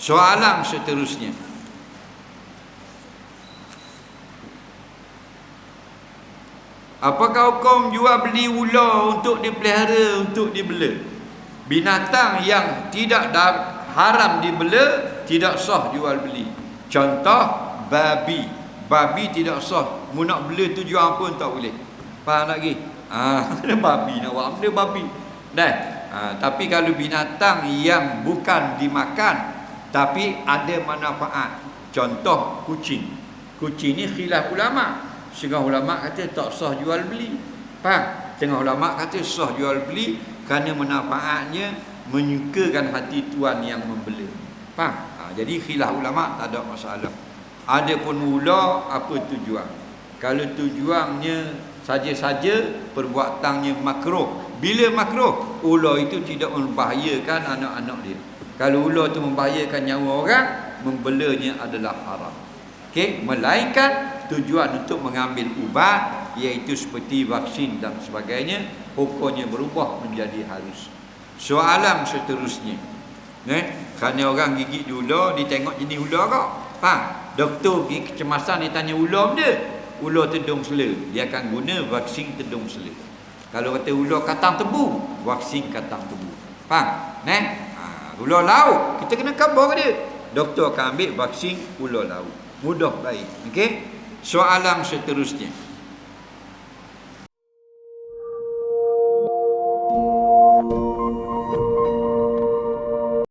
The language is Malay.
Soalan seterusnya. Apakah hukum jual beli ular untuk dipelihara, untuk dibela? Binatang yang tidak haram dibela tidak sah jual beli. Contoh babi. Babi tidak sah. Mu nak bela tujuan pun tak boleh. Faham lagi? Ah, ha, babi nak buat benda babi. Dah. Ha, tapi kalau binatang yang bukan dimakan tapi ada manfaat. Contoh kucing. Kucing ni khilaf ulama. Setengah ulama kata tak sah jual beli. Faham? Setengah ulama kata sah jual beli kerana manfaatnya menyukakan hati tuan yang membela. Faham? Ha, jadi khilaf ulama tak ada masalah. Ada pun ular apa tujuan? Kalau tujuannya saja-saja perbuatannya makruh. Bila makruh? Ular itu tidak membahayakan anak-anak dia. Kalau ular itu membahayakan nyawa orang, membelanya adalah haram. Okey, melainkan tujuan untuk mengambil ubat iaitu seperti vaksin dan sebagainya, hukumnya berubah menjadi harus. Soalan seterusnya. Eh, kerana orang gigit ular, dia tengok jenis ular kau. Faham? Doktor pergi kecemasan dia tanya ular dia. Ular tedung sela. Dia akan guna vaksin tedung sela. Kalau kata ular katang tebu, vaksin katang tebu. Faham? Eh? Ha, ular laut, kita kena khabar ke dia. Doktor akan ambil vaksin ular laut. Mudah baik. Okey? Soalan seterusnya.